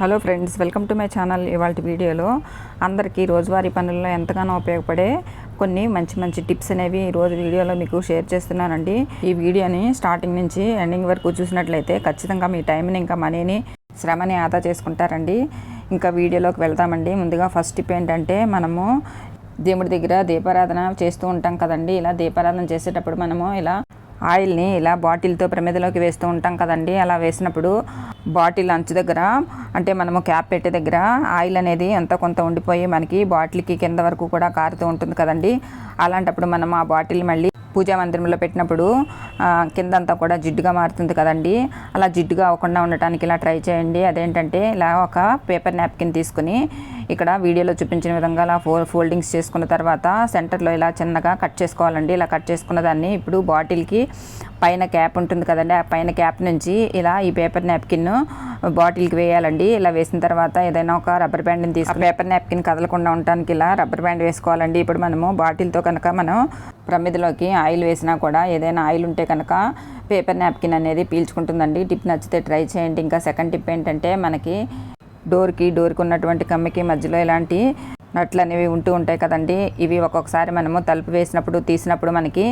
Hello friends welcome to my channel. ఇవాళ వీడియోలో అందరికీ రోజువారీ పనుల్లో ఎంతగానో ఉపయోగపడే కొన్ని మంచి మంచి టిప్స్ అనేవి ఈ రోజు వీడియోలో మీకు షేర్ చేస్తున్నానండి. ఈ వీడియోని స్టార్టింగ్ నుంచి ఎండింగ్ వరకు చూసినట్లయితే ఖచ్చితంగా మీ టైంని ఇంకా మనీని శ్రమని ఆదా చేసుకుంటారండి. ఇంకా వీడియోలోకి వెళ్తామండి ముందుగా ఫస్ట్ టిప్ ఏంటంటే మనము దేవుడి దగ్గర దీపారాధన చేస్తూ ఉంటాం కదండి. ఇలా దీపారాధన చేసేటప్పుడు మనము ఇలా ఆయిల్ని ఇలా బాటిల్తో ప్రమేదలోకి వేస్తూ ఉంటాం కదండి. అలా వేసినప్పుడు బాటిల్ అంచు దగ్గర అంటే మనము క్యాప్ పెట్టే దగ్గర ఆయిల్ అనేది ఎంత కొంత ఉండిపోయి మనకి బాటిల్కి కింద వరకు కూడా కారుతూ ఉంటుంది కదండి. అలాంటప్పుడు మనం ఆ బాటిల్ మళ్ళీ పూజా మందిరంలో పెట్టినప్పుడు కిందంతా కూడా జిడ్డుగా మారుతుంది కదండి. అలా జిడ్డుగా అవ్వకుండా ఉండటానికి ఇలా ట్రై చేయండి. అదేంటంటే ఇలా ఒక పేపర్ నాప్కిన్ తీసుకుని ఇక్కడ వీడియోలో చూపించిన విధంగా అలా ఫో ఫోల్డింగ్స్ చేసుకున్న తర్వాత సెంటర్లో ఇలా చిన్నగా కట్ చేసుకోవాలండి. ఇలా కట్ చేసుకున్న దాన్ని ఇప్పుడు బాటిల్కి పైన క్యాప్ ఉంటుంది కదండి. ఆ పైన క్యాప్ నుంచి ఇలా ఈ పేపర్ నాప్కిన్ బాటిల్కి వేయాలండి. ఇలా వేసిన తర్వాత ఏదైనా ఒక రబ్బర్ బ్యాండ్ని తీసుకుని పేపర్ నాప్కిన్ కదలకుండా ఉండటానికి ఇలా రబ్బర్ బ్యాండ్ వేసుకోవాలండి. ఇప్పుడు మనము బాటిల్తో కనుక మనం ప్రమిదలోకి ఆయిల్ వేసినా కూడా ఏదైనా ఆయిల్ ఉంటే కనుక పేపర్ నాప్కిన్ అనేది పీల్చుకుంటుందండి. టిప్ నచ్చితే ట్రై చేయండి. ఇంకా సెకండ్ టిప్ ఏంటంటే మనకి డోర్కి డోర్కి ఉన్నటువంటి కమ్మికి మధ్యలో ఇలాంటి నట్లు అనేవి ఉంటూ ఉంటాయి కదండి. ఇవి ఒక్కొక్కసారి మనము తలుపు వేసినప్పుడు తీసినప్పుడు మనకి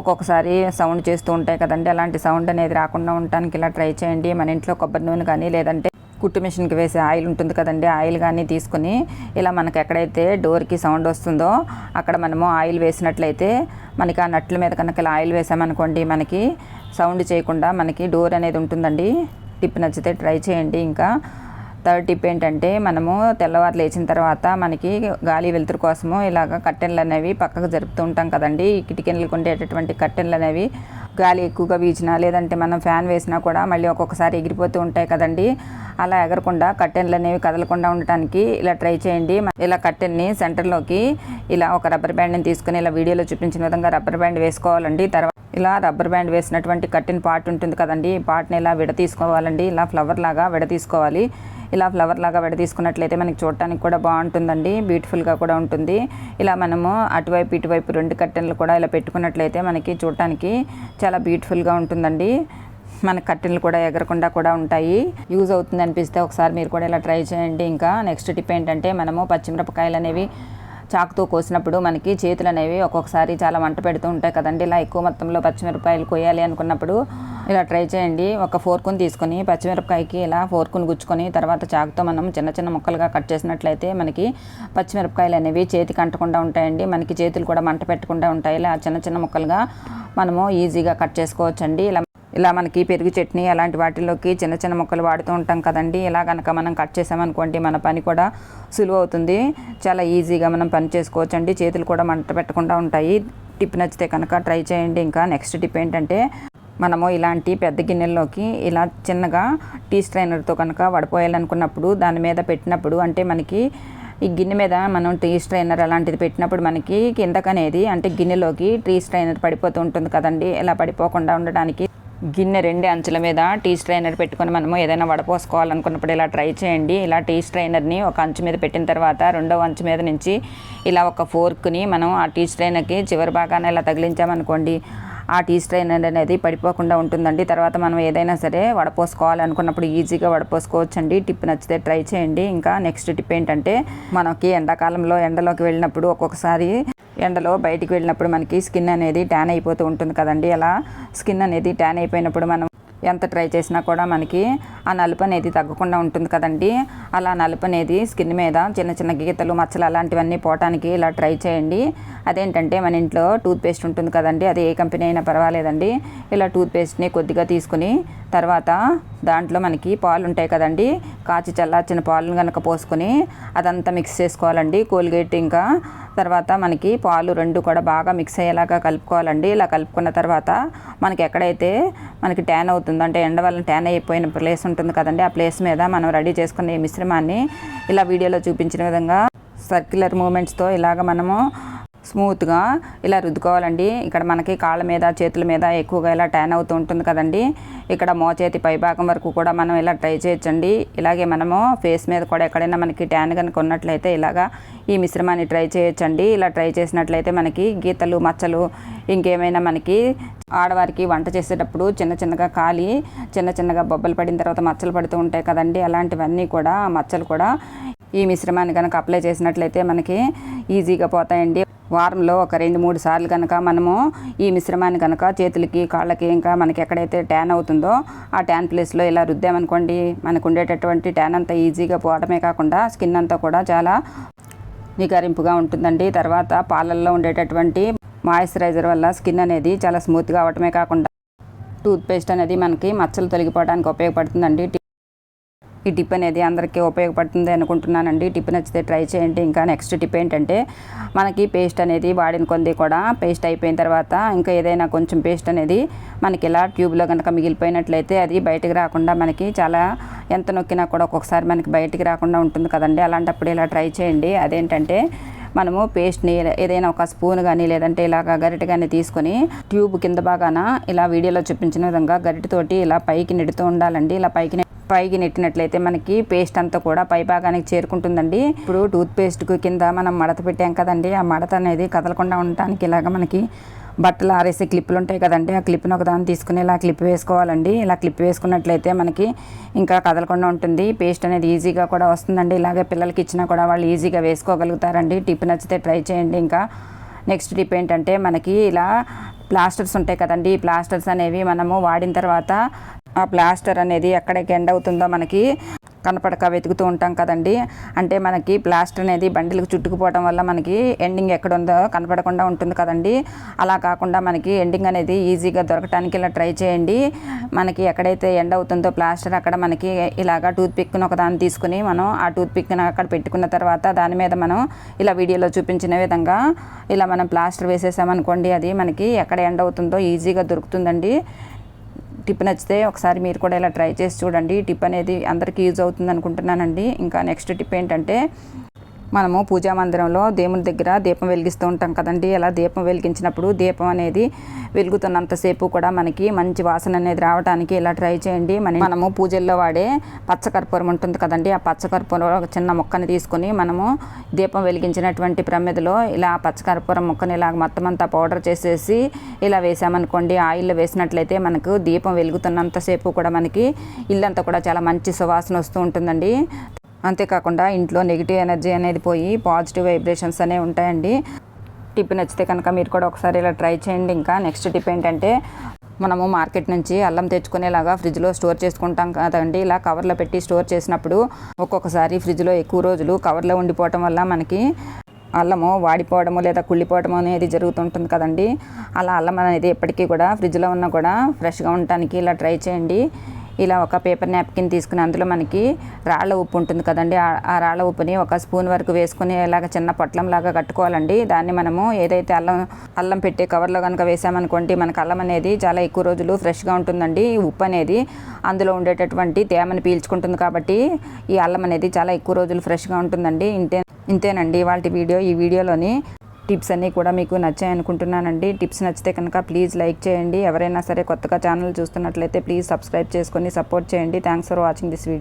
ఒక్కొక్కసారి సౌండ్ చేస్తూ ఉంటాయి కదండి. అలాంటి సౌండ్ అనేది రాకుండా ఉండటానికి ఇలా ట్రై చేయండి. మన ఇంట్లో కొబ్బరి నూనె కానీ లేదంటే కుట్టు మిషన్కి వేసే ఆయిల్ ఉంటుంది కదండి. ఆయిల్ కానీ తీసుకుని ఇలా మనకి ఎక్కడైతే డోర్కి సౌండ్ వస్తుందో అక్కడ మనము ఆయిల్ వేసినట్లయితే మనకి ఆ నట్ల మీద కనుక ఇలా ఆయిల్ వేసామనుకోండి మనకి సౌండ్ చేయకుండా మనకి డోర్ అనేది ఉంటుందండి. టిప్ నచ్చితే ట్రై చేయండి ఇంకా. థర్డ్ టిప్ ఏంటంటే మనము తెల్లవారు లేచిన తర్వాత మనకి గాలి వెలుతురు కోసము ఇలాగ కట్టెన్లు అనేవి పక్కకు జరుపుతూ ఉంటాం కదండి. కిటికీలకు ఉండేటటువంటి కట్టెన్లు అనేవి గాలి ఎక్కువగా వీచినా లేదంటే మనం ఫ్యాన్ వేసినా కూడా మళ్ళీ ఒక్కొక్కసారి ఎగిరిపోతూ ఉంటాయి కదండి. అలా ఎగరకుండా కట్టెన్లు అనేవి కదలకుండా ఉండటానికి ఇలా ట్రై చేయండి. ఇలా కట్టెన్ని సెంటర్లోకి ఇలా ఒక రబ్బర్ బ్యాండ్ని తీసుకుని ఇలా వీడియోలో చూపించిన విధంగా రబ్బర్ బ్యాండ్ వేసుకోవాలండి. తర్వాత ఇలా రబ్బర్ బ్యాండ్ వేసినటువంటి కట్టిన పార్ట్ ఉంటుంది కదండి. ఈ పార్ట్ని ఇలా విడతీసుకోవాలండి ఇలా ఫ్లవర్ లాగా విడతీసుకోవాలి ఇలా ఫ్లవర్ లాగా విడదీసుకున్నట్లయితే మనకి చూడటానికి కూడా బాగుంటుందండి. బ్యూటిఫుల్గా కూడా ఉంటుంది. ఇలా మనము అటువైపు ఇటువైపు రెండు కట్టెన్లు కూడా ఇలా పెట్టుకున్నట్లయితే మనకి చూడటానికి చాలా బ్యూటిఫుల్గా ఉంటుందండి. మన కట్టెలు కూడా ఎగరకుండా కూడా ఉంటాయి. యూజ్ అవుతుంది అనిపిస్తే ఒకసారి మీరు కూడా ఇలా ట్రై చేయండి. ఇంకా నెక్స్ట్ టిప్ ఏంటంటే మనము పచ్చిమిరపకాయలు అనేవి చాకుతో కోసినప్పుడు మనకి చేతులు అనేవి ఒక్కొక్కసారి చాలా మంట పెడుతూ ఉంటాయి కదండి. ఇలా ఎక్కువ మొత్తంలో పచ్చిమిరపకాయలు కొయ్యాలి అనుకున్నప్పుడు ఇలా ట్రై చేయండి. ఒక ఫోర్కుని తీసుకొని పచ్చిమిరపకాయకి ఇలా ఫోర్కుని గుచ్చుకొని తర్వాత చాకుతో మనం చిన్న చిన్న ముక్కలుగా కట్ చేసినట్లయితే మనకి పచ్చిమిరపకాయలు అనేవి చేతికి అంటకుండా ఉంటాయండి. మనకి చేతులు కూడా మంట పెట్టకుండా ఉంటాయి. ఇలా చిన్న చిన్న ముక్కలుగా మనము ఈజీగా కట్ చేసుకోవచ్చండి. ఇలా ఇలా మనకి పెరుగు చట్నీ అలాంటి వాటిల్లోకి చిన్న చిన్న ముక్కలు వాడుతూ ఉంటాం కదండి. ఇలా కనుక మనం కట్ చేసామనుకోండి మన పని కూడా సులువు అవుతుంది. చాలా ఈజీగా మనం పని చేసుకోవచ్చండి. చేతులు కూడా మంట పెట్టకుండా ఉంటాయి. టిప్ నచ్చితే కనుక ట్రై చేయండి. ఇంకా నెక్స్ట్ టిప్ ఏంటంటే మనము ఇలాంటి పెద్ద గిన్నెల్లోకి ఇలా చిన్నగా టీ స్ట్రైనర్తో కనుక వడపోయాలనుకున్నప్పుడు దాని మీద పెట్టినప్పుడు అంటే మనకి ఈ గిన్నె మీద మనం టీ స్ట్రైనర్ అలాంటిది పెట్టినప్పుడు మనకి కిందకనేది అంటే గిన్నెలోకి టీ స్ట్రైనర్ పడిపోతూ ఉంటుంది కదండి. ఇలా పడిపోకుండా ఉండడానికి గిన్నె రెండు అంచుల మీద టీ స్ట్రైనర్ పెట్టుకొని మనము ఏదైనా వడపోసుకోవాలనుకున్నప్పుడు ఇలా ట్రై చేయండి. ఇలా టీ స్ట్రైనర్ని ఒక అంచు మీద పెట్టిన తర్వాత రెండవ అంచు మీద నుంచి ఇలా ఒక ఫోర్క్ని మనం ఆ టీ స్ట్రైనర్కి చివరి భాగాన్ని ఇలా తగిలించామనుకోండి ఆ టీ స్ట్రైనర్ అనేది పడిపోకుండా ఉంటుందండి. తర్వాత మనం ఏదైనా సరే వడపోసుకోవాలనుకున్నప్పుడు ఈజీగా వడపోసుకోవచ్చండి టిప్ నచ్చితే ట్రై చేయండి. ఇంకా నెక్స్ట్ టిప్ ఏంటంటే మనకి ఎండాకాలంలో ఎండలోకి వెళ్ళినప్పుడు ఒక్కొక్కసారి ఎండలో బయటికి వెళ్ళినప్పుడు మనకి స్కిన్ అనేది ట్యాన్ అయిపోతూ ఉంటుంది కదండి. అలా స్కిన్ అనేది ట్యాన్ అయిపోయినప్పుడు మనం ఎంత ట్రై చేసినా కూడా మనకి ఆ నలుపు అనేది తగ్గకుండా ఉంటుంది కదండి. అలా నలుపు అనేది స్కిన్ మీద చిన్న చిన్న గీతలు మచ్చలు అలాంటివన్నీ పోవటానికి ఇలా ట్రై చేయండి. అదేంటంటే మన ఇంట్లో టూత్ పేస్ట్ ఉంటుంది కదండి అది ఏ కంపెనీ అయినా పర్వాలేదండి. ఇలా టూత్ పేస్ట్ని కొద్దిగా తీసుకుని తర్వాత దాంట్లో మనకి పాలు ఉంటాయి కదండి కాచి చల్లార్చిన పాలను కనుక పోసుకొని అదంతా మిక్స్ చేసుకోవాలండి కోల్గేట్ ఇంకా. తర్వాత మనకి పాలు రెండు కూడా బాగా మిక్స్ అయ్యేలాగా కలుపుకోవాలండి. ఇలా కలుపుకున్న తర్వాత మనకి ఎక్కడైతే మనకి ట్యాన్ అవుతుందో అంటే ఎండ వల్ల ట్యాన్ అయిపోయిన ప్లేస్ ఉంటుంది కదండి ఆ ప్లేస్ మీద మనం రెడీ చేసుకునే ఈ మిశ్రమాన్ని ఇలా వీడియోలో చూపించిన విధంగా సర్క్యులర్ మూమెంట్స్తో ఇలాగ మనము స్మూత్గా ఇలా రుద్దుకోవాలండి. ఇక్కడ మనకి కాళ్ళ మీద చేతుల మీద ఎక్కువగా ఇలా ట్యాన్ అవుతూ ఉంటుంది కదండి. ఇక్కడ మోచేతి పైభాగం వరకు కూడా మనం ఇలా ట్రై చేయొచ్చండి. ఇలాగే మనము ఫేస్ మీద కూడా ఎక్కడైనా మనకి ట్యాన్ కనుక ఉన్నట్లయితే ఇలాగా ఈ మిశ్రమాన్ని ట్రై చేయొచ్చండి. ఇలా ట్రై చేసినట్లయితే మనకి గీతలు మచ్చలు ఇంకేమైనా మనకి ఆడవారికి వంట చేసేటప్పుడు చిన్న చిన్నగా కాలి చిన్న చిన్నగా బొబ్బలు పడిన తర్వాత మచ్చలు పడుతూ ఉంటాయి కదండి. అలాంటివన్నీ కూడా మచ్చలు కూడా ఈ మిశ్రమాన్ని కనుక అప్లై చేసినట్లయితే మనకి ఈజీగా పోతాయండి. వారంలో ఒక రెండు మూడు సార్లు కనుక మనము ఈ మిశ్రమాన్ని కనుక చేతులకి కాళ్ళకి ఇంకా మనకి ఎక్కడైతే ట్యాన్ అవుతుందో ఆ ట్యాన్ ప్లేస్లో ఇలా రుద్దామనుకోండి మనకు ఉండేటటువంటి ట్యాన్ అంతా ఈజీగా పోవడమే కాకుండా స్కిన్ అంతా కూడా చాలా నిగారింపుగా ఉంటుందండి. తర్వాత పాలల్లో ఉండేటటువంటి మాయిశ్చరైజర్ వల్ల స్కిన్ అనేది చాలా స్మూత్గా అవటమే కాకుండా టూత్పేస్ట్ అనేది మనకి మచ్చలు తొలగిపోవడానికి ఉపయోగపడుతుందండి. ఈ టిప్ అనేది అందరికీ ఉపయోగపడుతుంది అనుకుంటున్నానండి. టిప్ నచ్చితే ట్రై చేయండి. ఇంకా నెక్స్ట్ టిప్ ఏంటంటే మనకి పేస్ట్ అనేది వాడిన కొంది కూడా పేస్ట్ అయిపోయిన తర్వాత ఇంకా ఏదైనా కొంచెం పేస్ట్ అనేది మనకి ఇలా ట్యూబ్లో కనుక మిగిలిపోయినట్లయితే అది బయటకు రాకుండా మనకి చాలా ఎంత నొక్కినా కూడా ఒక్కొక్కసారి మనకి బయటికి రాకుండా ఉంటుంది కదండి. అలాంటప్పుడు ఇలా ట్రై చేయండి. అదేంటంటే మనము పేస్ట్ని ఏదైనా ఒక స్పూన్ కానీ లేదంటే ఇలాగ గరిటె కానీ తీసుకొని ట్యూబ్ కింద భాగాన ఇలా వీడియోలో చూపించిన విధంగా గరిటెతోటి ఇలా పైకి నెడుతూ ఉండాలండి. ఇలా పైకి పైకి నెట్టినట్లయితే మనకి పేస్ట్ అంతా కూడా పై భాగానికి చేరుకుంటుందండి. ఇప్పుడు టూత్ పేస్ట్కు కింద మనం మడత పెట్టాం కదండి. ఆ మడత అనేది కదలకుండా ఉండటానికి ఇలాగ మనకి బట్టలు ఆరేసే క్లిప్పులు ఉంటాయి కదండి. ఆ క్లిప్ను ఒకదాన్ని తీసుకుని ఇలా క్లిప్ వేసుకోవాలండి. ఇలా క్లిప్ వేసుకున్నట్లయితే మనకి ఇంకా కదలకుండా ఉంటుంది. పేస్ట్ అనేది ఈజీగా కూడా వస్తుందండి. ఇలాగే పిల్లలకి ఇచ్చినా కూడా వాళ్ళు ఈజీగా వేసుకోగలుగుతారండి. టిప్ నచ్చితే ట్రై చేయండి ఇంకా. నెక్స్ట్ టిప్ ఏంటంటే మనకి ఇలా ప్లాస్టర్స్ ఉంటాయి కదండి. ఈ ప్లాస్టర్స్ అనేవి మనము వాడిన తర్వాత ఆ ప్లాస్టర్ అనేది ఎక్కడికి ఎండ్ అవుతుందో మనకి కనపడక వెతుకుతూ ఉంటాం కదండి. అంటే మనకి ప్లాస్టర్ అనేది బండిలకు చుట్టుకుపోవడం వల్ల మనకి ఎండింగ్ ఎక్కడ ఉందో కనపడకుండా ఉంటుంది కదండి. అలా కాకుండా మనకి ఎండింగ్ అనేది ఈజీగా దొరకడానికి ఇలా ట్రై చేయండి. మనకి ఎక్కడైతే ఎండ్ అవుతుందో ప్లాస్టర్ అక్కడ మనకి ఇలాగా టూత్ పిక్ను ఒక దాన్ని తీసుకుని మనం ఆ టూత్ పిక్ను అక్కడ పెట్టుకున్న తర్వాత దాని మీద మనం ఇలా వీడియోలో చూపించిన విధంగా ఇలా మనం ప్లాస్టర్ వేసేసామనుకోండి అది మనకి ఎక్కడ ఎండ్ అవుతుందో ఈజీగా దొరుకుతుందండి. టిప్ నచ్చితే ఒకసారి మీరు కూడా ఇలా ట్రై చేసి చూడండి. టిప్ అనేది అందరికీ యూజ్ అవుతుంది అనుకుంటున్నానండి. ఇంకా నెక్స్ట్ టిప్ ఏంటంటే మనము పూజా మందిరంలో దేవుని దగ్గర దీపం వెలిగిస్తూ ఉంటాం కదండి. అలా దీపం వెలిగించినప్పుడు దీపం అనేది వెలుగుతున్నంతసేపు కూడా మనకి మంచి వాసన అనేది రావడానికి ఇలా ట్రై చేయండి. మన మనము పూజల్లో వాడే పచ్చకర్పూరం ఉంటుంది కదండి. ఆ పచ్చకర్పూరం ఒక చిన్న మొక్కని తీసుకొని మనము దీపం వెలిగించినటువంటి ప్రమిదలో ఇలా పచ్చకర్పూరం మొక్కని ఇలా మొత్తం అంతా పౌడర్ చేసేసి ఇలా వేసామనుకోండి. ఆయిల్లో వేసినట్లయితే మనకు దీపం వెలుగుతున్నంతసేపు కూడా మనకి ఇల్లంతా కూడా చాలా మంచి సువాసన వస్తూ ఉంటుందండి. అంతేకాకుండా ఇంట్లో నెగిటివ్ ఎనర్జీ అనేది పోయి పాజిటివ్ వైబ్రేషన్స్ అనేవి ఉంటాయండి. టిప్ నచ్చితే కనుక మీరు కూడా ఒకసారి ఇలా ట్రై చేయండి. ఇంకా నెక్స్ట్ టిప్ ఏంటంటే మనము మార్కెట్ నుంచి అల్లం తెచ్చుకునేలాగా ఫ్రిడ్జ్లో స్టోర్ చేసుకుంటాం కదండి. ఇలా కవర్లో పెట్టి స్టోర్ చేసినప్పుడు ఒక్కొక్కసారి ఫ్రిడ్జ్లో ఎక్కువ రోజులు కవర్లో ఉండిపోవటం వల్ల మనకి అల్లము వాడిపోవడము లేదా కుళ్ళిపోవడము అనేది జరుగుతుంటుంది కదండి. అలా అల్లం అనేది ఎప్పటికీ కూడా ఫ్రిడ్జ్లో ఉన్నా కూడా ఫ్రెష్గా ఉండటానికి ఇలా ట్రై చేయండి. ఇలా ఒక పేపర్ నాప్కిన్ తీసుకుని అందులో మనకి రాళ్ళ ఉప్పు ఉంటుంది కదండి. ఆ- రాళ్ళ ఉప్పుని ఒక స్పూన్ వరకు వేసుకుని ఇలాగ చిన్న పొట్లం లాగా కట్టుకోవాలండి. దాన్ని మనము ఏదైతే అల్లం అల్లం పెట్టే కవర్లో కనుక వేసామనుకోండి మనకు అల్లం అనేది చాలా ఎక్కువ రోజులు ఫ్రెష్గా ఉంటుందండి ఈ ఉప్పు అనేది. అందులో ఉండేటటువంటి తేమని పీల్చుకుంటుంది కాబట్టి ఈ అల్లం అనేది చాలా ఎక్కువ రోజులు ఫ్రెష్గా ఉంటుందండి. ఇంతే ఇంతేనండి వాళ్ళ వీడియో. ఈ వీడియోలోని టిప్స్ అన్నీ కూడా మీకు నచ్చాయి అనుకుంటున్నానండి. టిప్స్ నచ్చితే కనుక ప్లీజ్ లైక్ చేయండి. ఎవరైనా సరే కొత్తగా ఛానల్ చూస్తున్నట్లయితే ప్లీజ్ సబ్స్క్రైబ్ చేసుకొని సపోర్ట్ చేయండి. Thanks for watching this video.